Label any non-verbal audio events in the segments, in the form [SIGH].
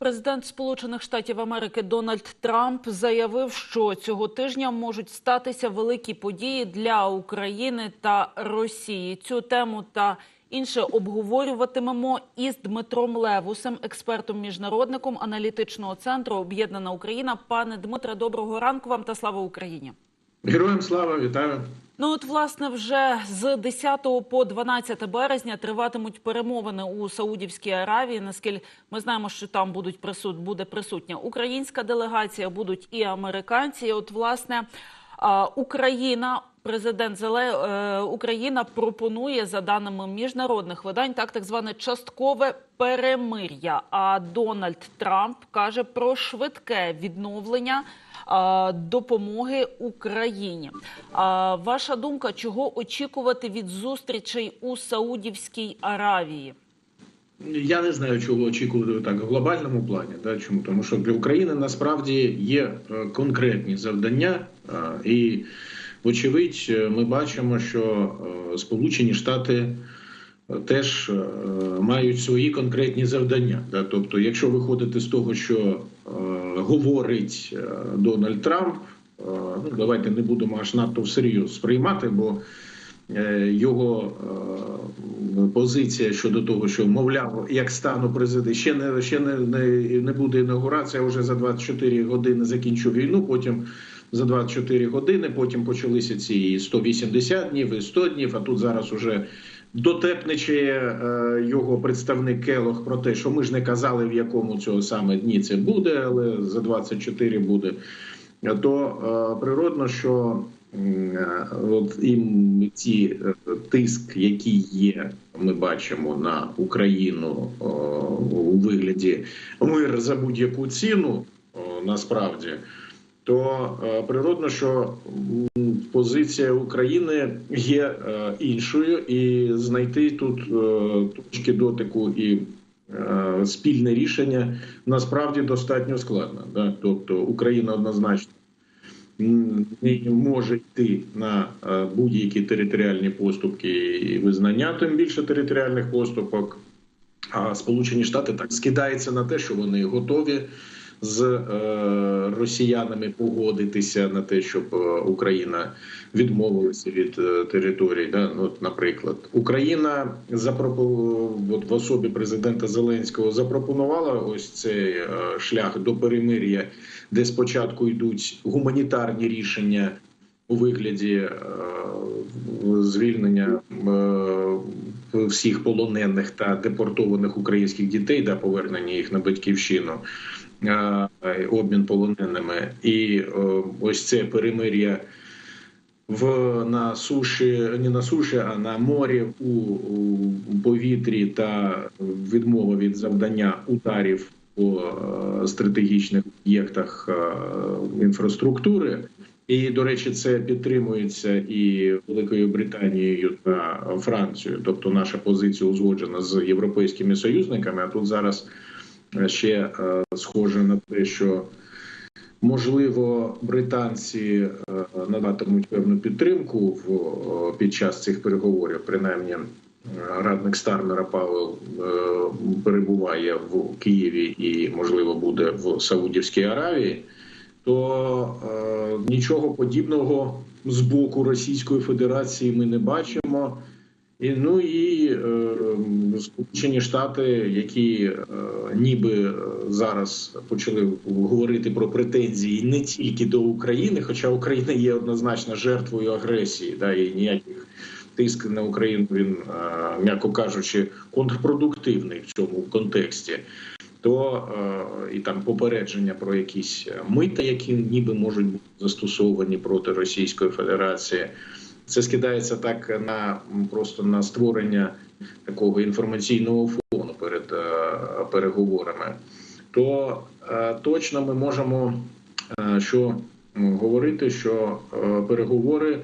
Президент Сполучених Штатів Америки Дональд Трамп заявив, що цього тижня можуть статися великі події для України та Росії. Цю тему та інше обговорюватимемо із Дмитром Левусем, експертом міжнародником аналітичного центру Об'єднана Україна. Пане Дмитре, доброго ранку вам та слава Україні. Героям слава, вітаю. Ну от власне вже з 10 по 12 березня триватимуть перемовини у Саудівській Аравії. Наскільки ми знаємо, що там будуть присут, буде присутня українська делегація, будуть і американці. І От власне Україна. Президент Зеле е, Україна пропонує за даними міжнародних видань так так зване часткове перемир'я. А Дональд Трамп каже про швидке відновлення е, допомоги Україні. Ваша думка, чого очікувати від зустрічей у Саудівській Аравії? Я не знаю, чого очікувати так в глобальному плані. Да? Чому? Тому що для України насправді є е, конкретні завдання, і, вочевидь, е, ми бачимо, що е, Сполучені Штати е, теж мають свої конкретні завдання. Тобто, якщо виходити з того, що говорить Дональд Трамп, ну давайте не будемо аж надто всерйоз сприймати, бо його позиція щодо того, що мовляв, як стану президент, ще не ще не, не, не буде інаугурація. Вже за 24 години закінчу війну. Потім за 24 години. Потім почалися ці 180 днів і 100 днів. А тут зараз уже дотепничає е, його представник Келох про те, що ми ж не казали, в якому цього саме дні це буде, але за 24 буде. То е, природно, що от і ці е, тиск, який є, ми бачимо на Україну у вигляді мир за будь-яку ціну, насправді, то е, природно, що позиція України є е, іншою, і знайти тут е, точки дотику і спільне рішення насправді достатньо складно. Тобто Україна однозначно не може йти на будь-які територіальні поступки і визнання, тим більше територіальних поступок. А Сполучені Штати так скидаються на те, що вони готові з е, росіянами погодитися на те, щоб е, Україна відмовилася від е, територій. Да? Ну, наприклад, Україна запропо... от в особі президента Зеленського запропонувала ось цей шлях до перемир'я, де спочатку йдуть гуманітарні рішення у вигляді звільнення всіх полонених та депортованих українських дітей да повернення їх на батьківщину, обмін полоненими, і е, ось це перемир'я. В на суші, не на суші, а на морі у, у повітрі та відмова від завдання ударів по е, стратегічних об'єктах е, інфраструктури. І, до речі, це підтримується і Великою Британією та Францією. Тобто, наша позиція узгоджена з європейськими союзниками. А тут зараз ще е, схоже на те, що можливо британці е, надатимуть певну підтримку в е, під час цих переговорів. Принаймні, е, радник Стармера Павел е, перебуває в Києві і, можливо, буде в Саудівській Аравії то е, нічого подібного з боку Російської Федерації ми не бачимо. І, ну і е, Сполучені Штати, які е, ніби е, зараз почали говорити про претензії не тільки до України, хоча Україна є однозначно жертвою агресії, да, і ніяких тиск на Україну він, е, м'яко кажучи, контрпродуктивний в цьому контексті то е, і там попередження про якісь мита, які ніби можуть бути застосовані проти Російської Федерації. Це скидається так на просто на створення такого інформаційного фону перед е, переговорами. То е, точно ми можемо е, що говорити, що переговори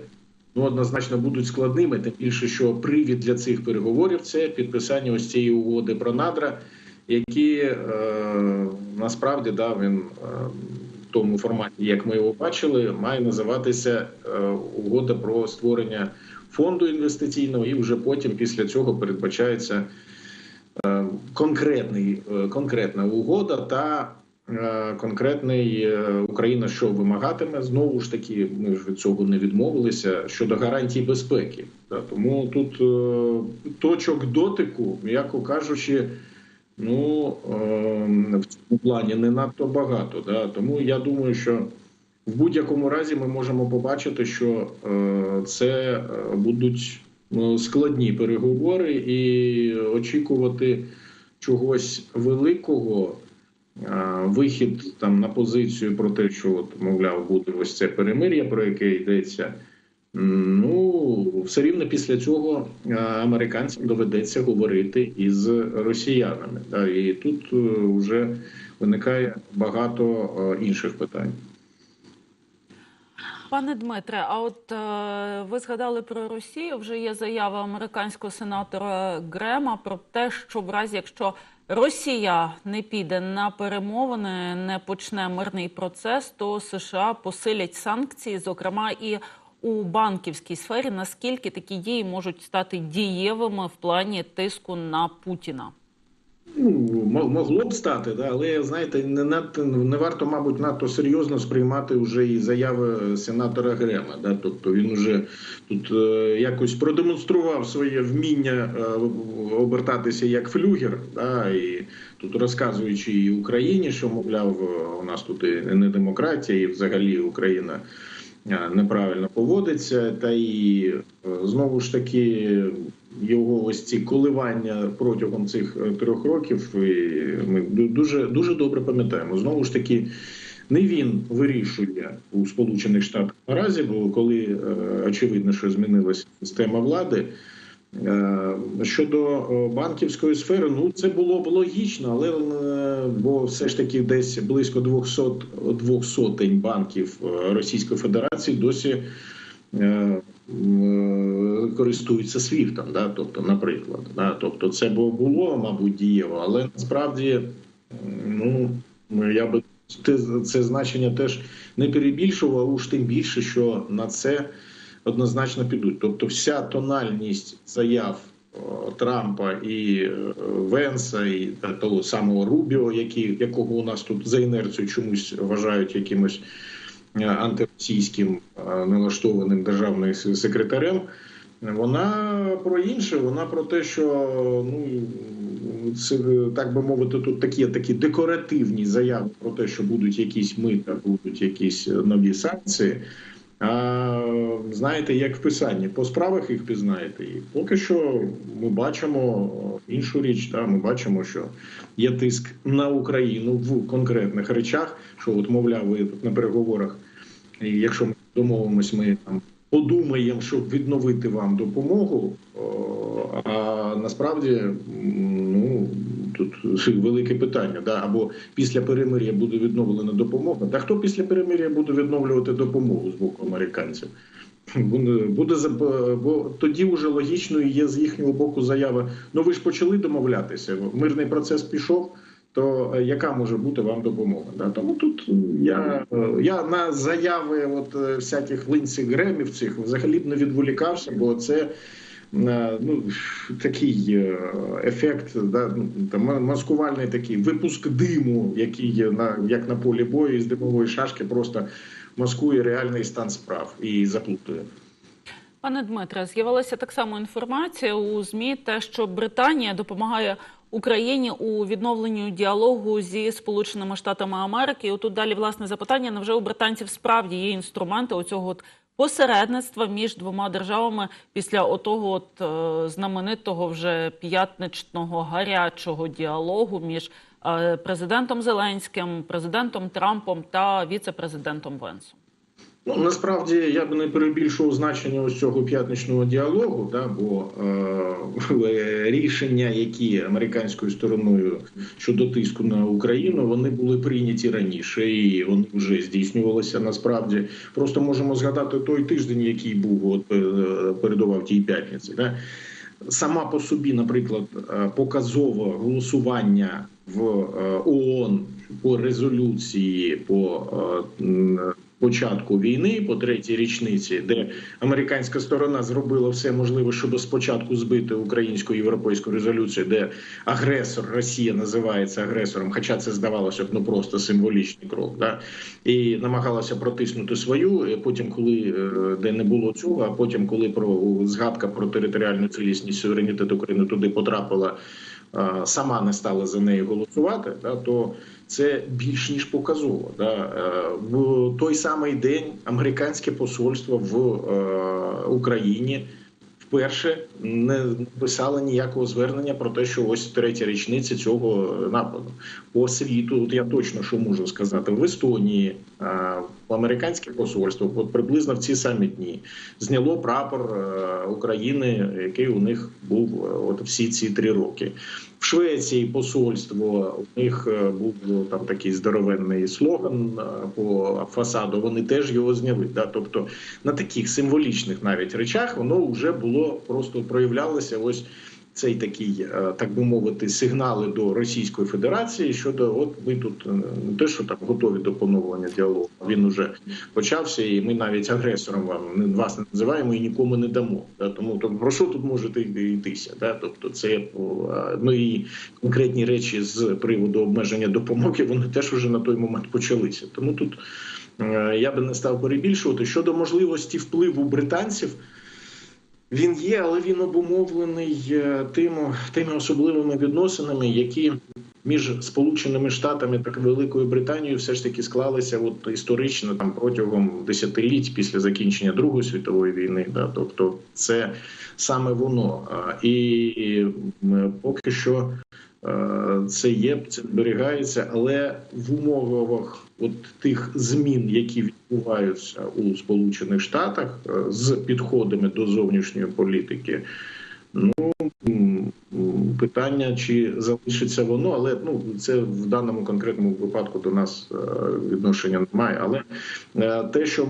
ну однозначно будуть складними, тим більше, що привід для цих переговорів це підписання ось цієї угоди про надра які насправді да, він тому форматі, як ми його бачили, має називатися е, угода про створення фонду інвестиційного, і вже потім, після цього, передбачається е, конкретний, е, конкретна угода та конкретний Україна, що вимагатиме знову ж таки. Ми ж від цього не відмовилися щодо гарантій безпеки. Тому тут точок дотику, м'яко кажучи. Ну е, в цьому плані не надто багато. Да? Тому я думаю, що в будь-якому разі ми можемо побачити, що е, це е, будуть ну, складні переговори, і очікувати чогось великого. е, Вихід там на позицію про те, що от, мовляв, буде ось це перемир'я, про яке йдеться. Ну все рівно після цього е, американцям доведеться говорити із росіянами. І тут е, вже виникає багато е, інших питань. Пане Дмитре, а от е, ви згадали про Росію. Вже є заява американського сенатора Грема про те, що в разі, якщо Росія не піде на перемовини, не почне мирний процес, то США посилять санкції, зокрема і у банківській сфері. Наскільки такі дії можуть стати дієвими в плані тиску на Путіна? Ну, могло б стати, да, але знаєте, не надто не варто, мабуть, надто серйозно сприймати вже і заяви сенатора Грема. Да, тобто він уже тут е, якось продемонстрував своє вміння е, обертатися як флюгер, да, і тут розказуючи і Україні, що мовляв, у нас тут і не демократія, і взагалі Україна. Е, Неправильно поводиться, та і е, знову ж таки його ось ці коливання протягом цих е, трьох років. Ми дуже дуже добре пам'ятаємо. Знову ж таки, не він вирішує у Сполучених Штатах наразі, бо коли очевидно, що змінилася система влади. Е, Щодо е, банківської сфери, ну це було б логічно, але е, бо все ж таки десь близько 200, двох сотень банків Російської Федерації досі користуються свіфтом, да, тобто, наприклад, да, тобто, це бу- було, мабуть, дієво, але насправді, ну я би те- це значення теж не перебільшував, уж тим більше, що на це однозначно підуть. Тобто, вся тональність заяв Трампа і е, Венса, і того самого Рубіо, які, якого у нас тут за інерцію чомусь вважають якимось е, антиросійським е, налаштованим державним секретарем. Вона про інше, вона про те, що ну це так би мовити, тут такі такі декоративні заяви про те, що будуть якісь мита, будуть якісь нові санкції. А знаєте, як в писанні, по справах їх пізнаєте. І поки що ми бачимо іншу річ. Та ми бачимо, що є тиск на Україну в конкретних речах, що от мовляв, ви на переговорах, і якщо ми домовимось, ми там подумаємо, щоб відновити вам допомогу. А насправді тут велике питання. Да? Або після перемир'я буде відновлена допомога. Та хто після перемир'я буде відновлювати допомогу з боку американців? Буде, бо тоді вже логічною є з їхнього боку заява. Ну ви ж почали домовлятися. Мирний процес пішов. То е, яка може бути вам допомога? Да? Тому тут я, я на заяви от е, всяких линців гремів цих взагалі б не відволікався, бо це ну, такий е, ефект, да, ну, маскувальний такий випуск диму, який на як на полі бою із димової шашки, просто маскує реальний стан справ і заплутує. Пане Дмитре, з'явилася так само інформація у ЗМІ, те, що Британія допомагає Україні у відновленню діалогу зі Сполученими Штатами Америки. І отут далі власне запитання: невже у британців справді є інструменти оцього от посередництва між двома державами після отого от е, знаменитого вже п'ятничного гарячого діалогу між е, президентом Зеленським, президентом Трампом та віце-президентом Венсом? Ну насправді я б не перебільшував значення ось цього п'ятничного діалогу, да, бо е, [LAUGHS] рішення, які американською стороною щодо тиску на Україну, вони були прийняті раніше і вони вже здійснювалися. Насправді просто можемо згадати той тиждень, який був от е, передував тій п'ятниці. Да. Сама по собі, наприклад, е, показово голосування в е, ООН по резолюції по, початку війни, по третій річниці, де американська сторона зробила все можливе, щоб спочатку збити українську європейську резолюцію, де агресор Росія називається агресором, хоча це здавалося б ну просто символічний крок, да і намагалася протиснути свою. Потім, коли е, де не було цього, а потім, коли про згадка про територіальну цілісність суверенітет України туди потрапила. е, Сама не стала за неї голосувати, да, то це більш ніж показово. Да. Е, В той самий день американське посольство в е, Україні вперше не писало ніякого звернення про те, що ось третя річниця цього нападу по світу. От я точно що можу сказати в Естонії, е, американське посольство, от приблизно в ці самі дні зняло прапор України, який у них був от всі ці три роки. Швеції посольство у них е, був ну, там такий здоровенний слоган е, по фасаду. Вони теж його зняли. Да? Тобто на таких символічних навіть речах воно вже було просто проявлялося. Ось цей такий, е, так би мовити, сигнали до Російської Федерації щодо от ми тут е, не те, що там готові до поновлення діалогу. Він уже почався, і ми навіть агресором вам вас не називаємо і нікому не дамо. Да? Тому то про що тут може йти- йтися? Да? Тобто, це о, ну і конкретні речі з приводу обмеження допомоги, вони теж уже на той момент почалися. Тому тут е, я би не став перебільшувати щодо можливості впливу британців. Він є, але він обумовлений е, тим, тими особливими відносинами, які між Сполученими Штатами та Великою Британією все ж таки склалися от історично там протягом десятиліть після закінчення Другої світової війни. Да? Тобто, це саме воно. І поки що це є, це зберігається, але в умовах от тих змін, які відбуваються у Сполучених Штатах е, з підходами до зовнішньої політики. Ну питання, чи залишиться воно, але ну це в даному конкретному випадку до нас е, відношення немає. Але е, те, що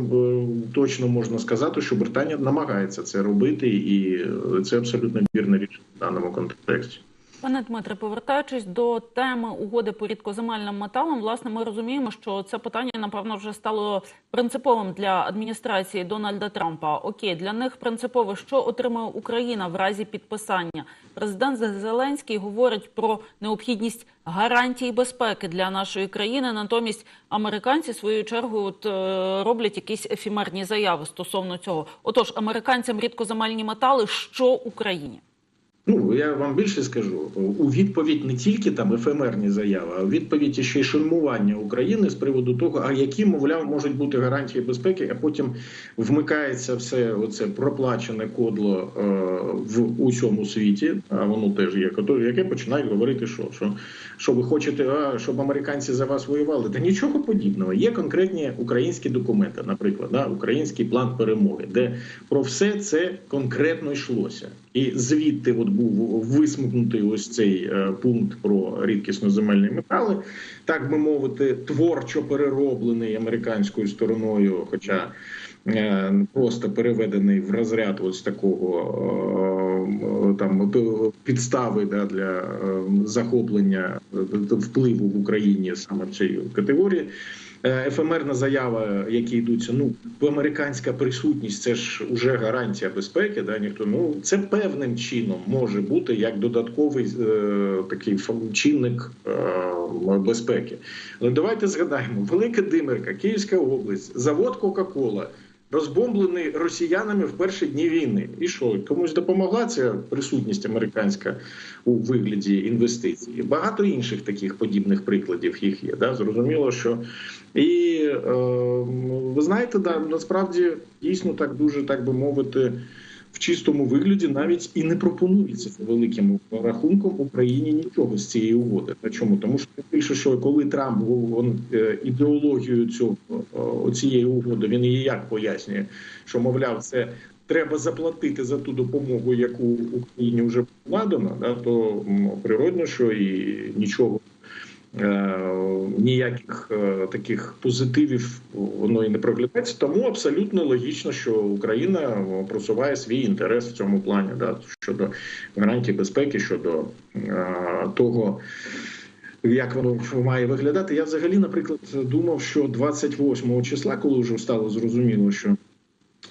точно можна сказати, що Британія намагається це робити, і е, це абсолютно вірне рішення в даному контексті. Пане Дмитре, повертаючись до теми угоди по рідкоземельним металам, власне, ми розуміємо, що це питання напевно вже стало принциповим для адміністрації Дональда Трампа. Окей, для них принципово, що отримає Україна в разі підписання. Президент Зеленський говорить про необхідність гарантій безпеки для нашої країни. Натомість американці свою чергу от, е, роблять якісь ефемерні заяви стосовно цього. Отож, американцям рідкоземельні метали, що Україні? Ну я вам більше скажу у відповідь не тільки там ефемерні заяви, а у відповідь ще й шельмування України з приводу того, а які мовляв можуть бути гарантії безпеки, а потім вмикається все оце проплачене кодло е, в усьому світі. А воно теж є яке починають говорити, що що, що ви хочете, а, щоб американці за вас воювали. Та нічого подібного. Є конкретні українські документи, наприклад, да, український план перемоги, де про все це конкретно йшлося, і звідти от був висмикнутий ось цей е, пункт про рідкісно земельні метали, так би мовити, творчо перероблений американською стороною, хоча е, просто переведений в розряд ось такого е, там підстави да, для захоплення впливу в Україні саме в цій категорії. Е, Ефемерна заява, які йдуться, ну американська присутність, це ж уже гарантія безпеки. Да, ніхто ну це певним чином може бути як додатковий е, такий чинник е, безпеки. Але давайте згадаємо: Велика Димирка, Київська область, завод Кока-Кола. Розбомблений росіянами в перші дні війни, і що комусь допомогла ця присутність американська у вигляді інвестицій. Багато інших таких подібних прикладів їх є. Да? Зрозуміло, що і е, ви знаєте, да, насправді дійсно так дуже так би мовити. В чистому вигляді навіть і не пропонується за великим рахунком Україні нічого з цієї угоди. А чому? Тому що більше, що коли Трамп він, е, ідеологію цього цієї угоди, він її як пояснює, що мовляв, це треба заплатити за ту допомогу, яку Україні вже вкладено, да, то природно, що і нічого. Е, Ніяких е, таких позитивів воно і не проглядається, тому абсолютно логічно, що Україна просуває свій інтерес в цьому плані, да, щодо гарантій безпеки, щодо е, того, як воно має виглядати. Я взагалі, наприклад, думав, що 28 числа, коли вже стало зрозуміло, що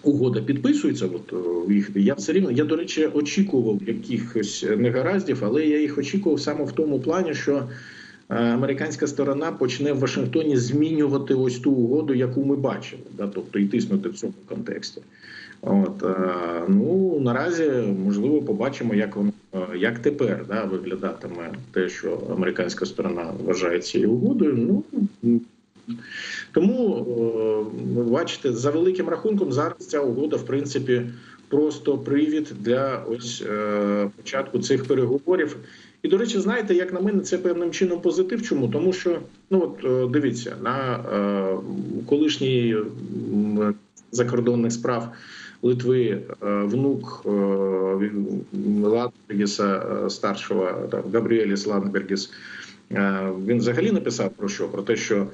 угода підписується, от їх я все рівно. Я до речі очікував якихось негараздів, але я їх очікував саме в тому плані, що е, американська сторона почне в Вашингтоні змінювати ось ту угоду, яку ми бачили, да, тобто і тиснути в цьому контексті. От е, ну наразі можливо побачимо, як воно е, як тепер да, виглядатиме те, що американська сторона вважає цією угодою. Ну тому е, бачите, за великим рахунком, зараз ця угода, в принципі, просто привід для ось е, початку цих переговорів. І, до речі, знаєте, як на мене, це певним чином позитив. Чому? Тому що ну от е, дивіться, на е, колишній закордонних справ Литви е, внук е, Ландбергіса е, старшого Габріеліс Ландбергіс. е, Він взагалі написав про що? Про те, що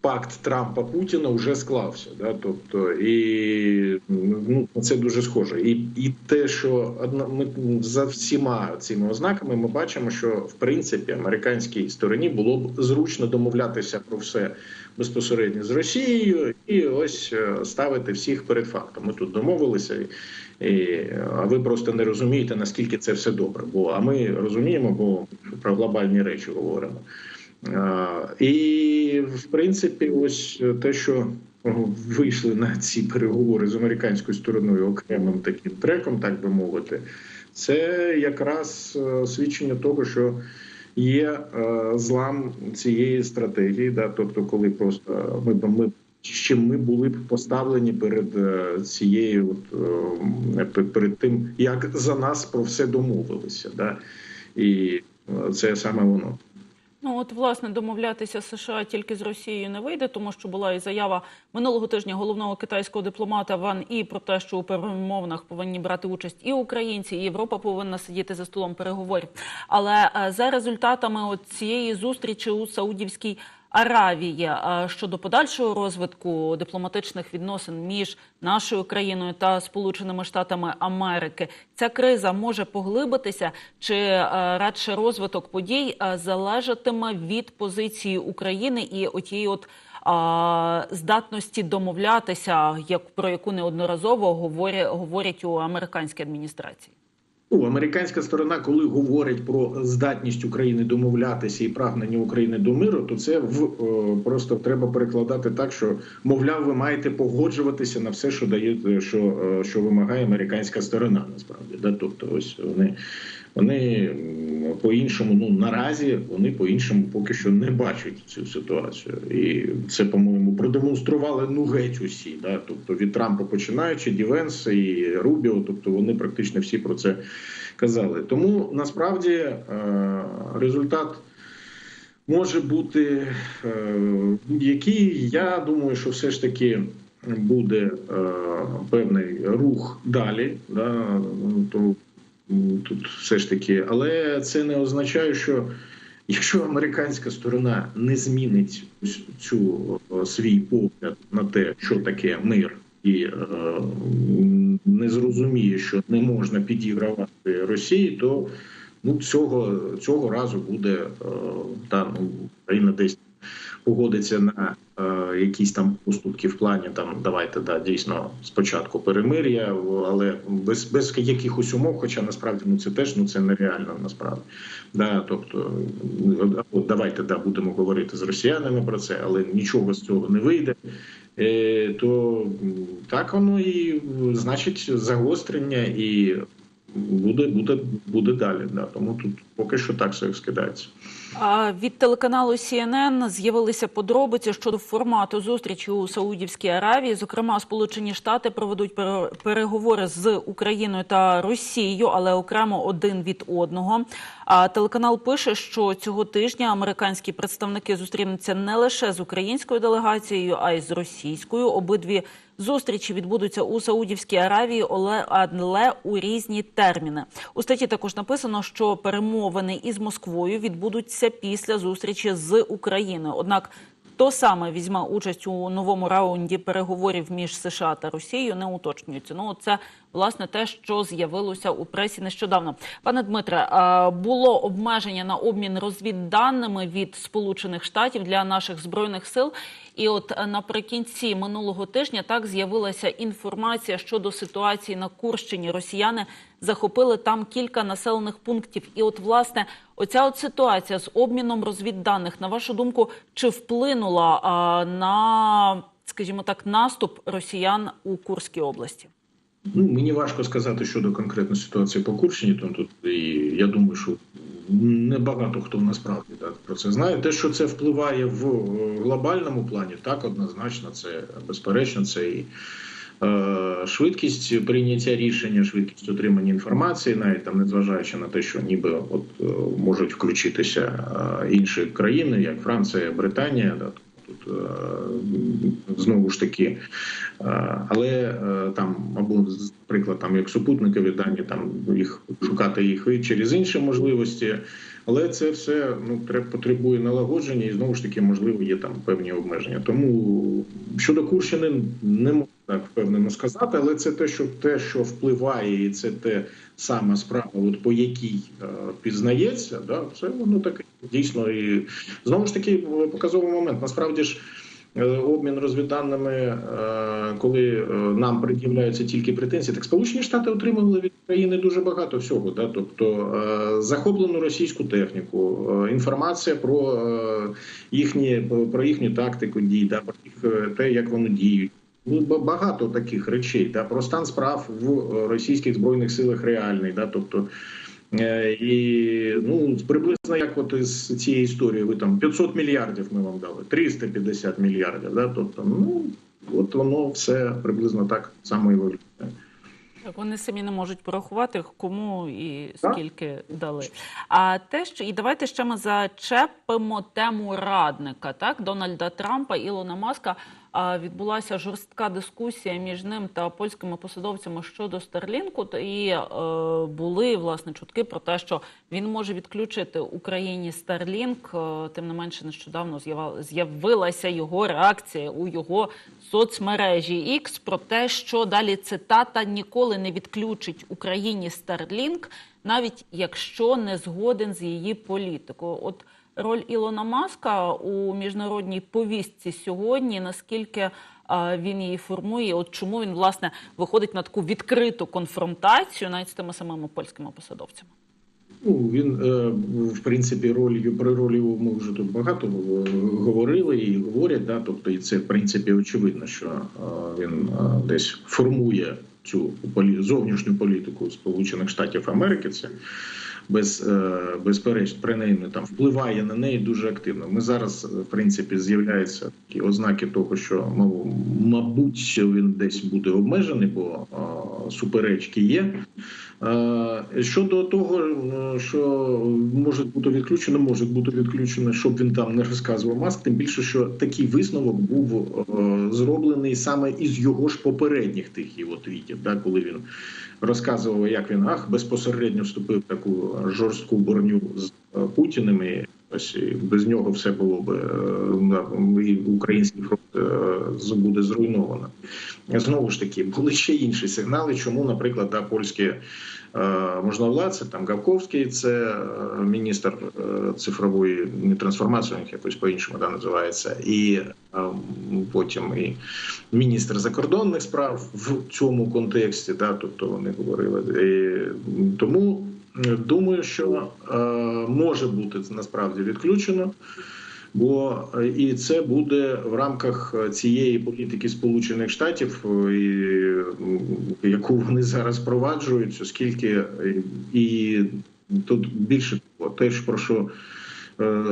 пакт Трампа Путіна вже склався. Да? Тобто, і ну, це дуже схоже. І, і те, що одна, ми за всіма цими ознаками ми бачимо, що в принципі американській стороні було б зручно домовлятися про все безпосередньо з Росією, і ось е, ставити всіх перед фактом. Ми тут домовилися. І, а ви просто не розумієте, наскільки це все добре. Бо а ми розуміємо, бо про глобальні речі говоримо. А, І в принципі, ось те, що вийшли на ці переговори з американською стороною окремим таким треком, так би мовити, це якраз е, свідчення того, що є е, злам цієї стратегії, да, тобто, коли просто ми, ми чим ми були б поставлені перед е, цією, от, е, перед тим, як за нас про все домовилися, да, і е, це саме воно. Ну от власне домовлятися США тільки з Росією не вийде, тому що була і заява минулого тижня головного китайського дипломата Ван І про те, що у перемовинах повинні брати участь і українці, і Європа повинна сидіти за столом переговорів. Але е, за результатами от цієї зустрічі у Саудівській Аравії щодо подальшого розвитку дипломатичних відносин між нашою країною та Сполученими Штатами Америки, ця криза може поглибитися, чи е, радше розвиток подій е, залежатиме від позиції України і отієї от здатності домовлятися, як про яку неодноразово говорять у американській адміністрації. Ну, американська сторона, коли говорить про здатність України домовлятися і прагнення України до миру, то це в е, просто треба перекладати так, що мовляв, ви маєте погоджуватися на все, що дає, що, е, що вимагає американська сторона. Насправді, да, тобто, ось вони. Вони по-іншому, ну наразі вони по-іншому поки що не бачать цю ситуацію, і це, по-моєму, продемонстрували ну геть усі. Да? Тобто від Трампа починаючи Дівенс і Рубіо, тобто вони практично всі про це казали. Тому насправді е, результат може бути е, будь-який. Я думаю, що все ж таки буде е, певний рух далі. Да? То М, тут все ж таки, але це не означає, що якщо американська сторона не змінить цю свій погляд на те, що таке мир, і е, не зрозуміє, що не можна підігравати Росії, то ну цього цього разу буде е, та ну Україна десь погодиться на е, якісь там поступки в плані там давайте да дійсно спочатку перемир'я, але без без якихось умов, хоча насправді ну це теж ну це нереально насправді. Да, тобто от давайте да будемо говорити з росіянами про це, але нічого з цього не вийде. Е, то так воно і значить загострення і буде буде буде далі. Да. Тому тут поки що так все скидається. Від телеканалу CNN з'явилися подробиці щодо формату зустрічі у Саудівській Аравії. Зокрема, Сполучені Штати проведуть пере- переговори з Україною та Росією, але окремо один від одного. А телеканал пише, що цього тижня американські представники зустрінуться не лише з українською делегацією, а й з російською. Обидві зустрічі відбудуться у Саудівській Аравії, але у різні терміни. У статті також написано, що перемовини із Москвою відбудуться після зустрічі з Україною. Однак хто саме візьме участь у новому раунді переговорів між США та Росією, не уточнюється. Ну це власне те, що з'явилося у пресі нещодавно. Пане Дмитре, е, було обмеження на обмін розвідданими від Сполучених Штатів для наших збройних сил. І от е, наприкінці минулого тижня так з'явилася інформація щодо ситуації на Курщині. Росіяни захопили там кілька населених пунктів. І от власне оця от ситуація з обміном розвідданих, на вашу думку, чи вплинула а, на, скажімо так, наступ росіян у Курській області? Ну, мені важко сказати щодо конкретної ситуації по Курщині, тому тут і я думаю, що небагато хто насправді так, про це знає. Те, що це впливає в е, глобальному плані, так однозначно, це безперечно, це і е, швидкість прийняття рішення, швидкість отримання інформації, навіть там незважаючи на те, що ніби от е, можуть включитися е, інші країни, як Франція, Британія, да, тут е, знову ж таки. Е, Але е, там або наприклад, там як супутникові дані, там їх шукати їх і через інші можливості. Але це все ну треба потребує налагодження, і знову ж таки, можливо, є там певні обмеження. Тому щодо Курщини не можу так впевнено сказати, але це те, що те, що впливає, і це те саме справа, от по якій е, пізнається, да, це воно таке дійсно і знову ж таки показовий момент. Насправді ж. Е, Обмін розвідданими, е, коли е, нам пред'являються тільки претензії, так Сполучені Штати отримали від країни дуже багато всього. Да? Тобто е, захоплену російську техніку, е, інформація про е, їхні про їхню тактику дій, да? про їх е, те, як вони діють. Ну, багато таких речей, да? про стан справ в е, російських збройних силах реальний. Да? Тобто, Е, І ну приблизно як от із цієї історії, ви там 500 мільярдів ми вам дали, 350 мільярдів. Да? Тобто, ну от воно все приблизно так само і виглядає. Так, вони самі не можуть порахувати, кому і Так. скільки дали. А те, що і давайте ще ми зачепимо тему радника, так Дональда Трампа, Ілона Маска. Відбулася жорстка дискусія між ним та польськими посадовцями щодо Старлінку. Та і е, були власне чутки про те, що він може відключити Україні Старлінк. Е, тим не менше, нещодавно з'явилася його реакція у його соцмережі X про те, що далі цитата ніколи не відключить Україні Старлінк, навіть якщо не згоден з її політикою. Роль Ілона Маска у міжнародній повістці сьогодні, наскільки він її формує, от чому він власне виходить на таку відкриту конфронтацію навіть з тими самими польськими посадовцями. Ну він е, в принципі роль при ролі ми вже тут багато е, говорили і говорять. Да, тобто, і це в принципі очевидно, що е, він е, десь формує цю зовнішню політику Сполучених Штатів Америки. Це без е, безперечно, принаймні там впливає на неї дуже активно. Ми зараз, е, в принципі, з'являються такі ознаки того, що мабуть, він десь буде обмежений, бо е, суперечки є. Щодо того, що може бути відключено, може бути відключено, щоб він там не розказував маск. Тим більше, що такий висновок був зроблений саме із його ж попередніх тих його твітів, да, коли він розказував, як він ах безпосередньо вступив в таку жорстку борню з е, Путіним. І ось і без нього все було б е, і український фронт е, буде зруйновано. Знову ж таки, були ще інші сигнали, чому, наприклад, да, польські е, можновладці, там Гавковський, це міністр цифрової трансформації, якось по-іншому да, називається, і потім і міністр закордонних справ в цьому контексті, да, тобто вони говорили. І, тому думаю, що е, може бути насправді відключено. Бо е, і це буде в рамках цієї політики Сполучених Штатів, е, і, яку вони зараз впроваджують, оскільки і тут більше того, те, про що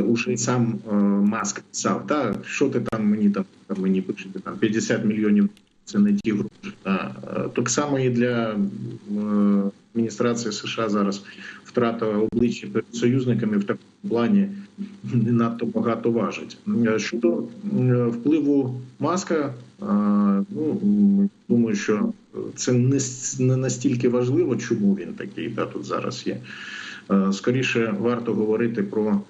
уже сам Маск писав, та що ти там мені там мені пишете, там 50 мільйонів це не ті гроші. Е, так само і для е, адміністрації США зараз втрата обличчя перед союзниками в такому плані не надто багато важить. Е, Щодо впливу маска, ну думаю, що це не, настільки важливо, чому він такий да, тут зараз є. Скоріше варто говорити про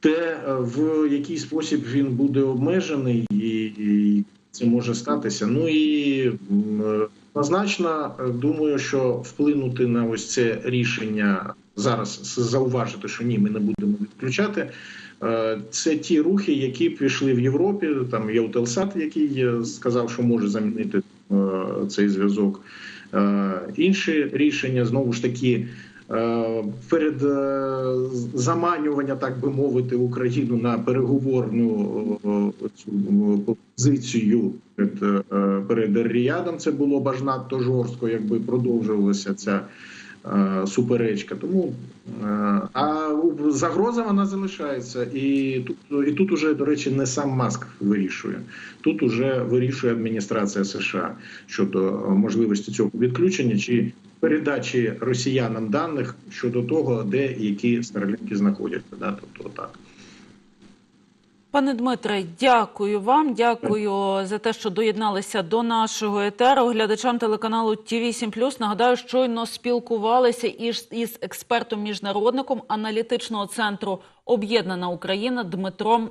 те, в який спосіб він буде обмежений, і це може статися. Ну і однозначно е, думаю, що вплинути на ось це рішення зараз зауважити, що ні, ми не будемо відключати. Е, Це ті рухи, які пішли в Європі. Там є Утелсат, який е, сказав, що може замінити цей зв'язок. Інші рішення знову ж таки. Е, Перед е, заманювання, так би мовити, Україну на переговорну е, цю позицію перед, перед Ріядом, це було б аж надто жорстко, якби продовжувалася ця суперечка. Тому а загроза вона залишається, і тут і тут уже до речі не сам Маск вирішує. Тут уже вирішує адміністрація США щодо можливості цього відключення чи передачі росіянам даних щодо того, де які старлінки знаходяться. Да? Тобто так. Пане Дмитре, дякую вам. Дякую за те, що доєдналися до нашого етеру. Глядачам телеканалу ТІВІ 7 Нагадаю, щойно спілкувалися із, із експертом міжнародником аналітичного центру Об'єднана Україна Дмитром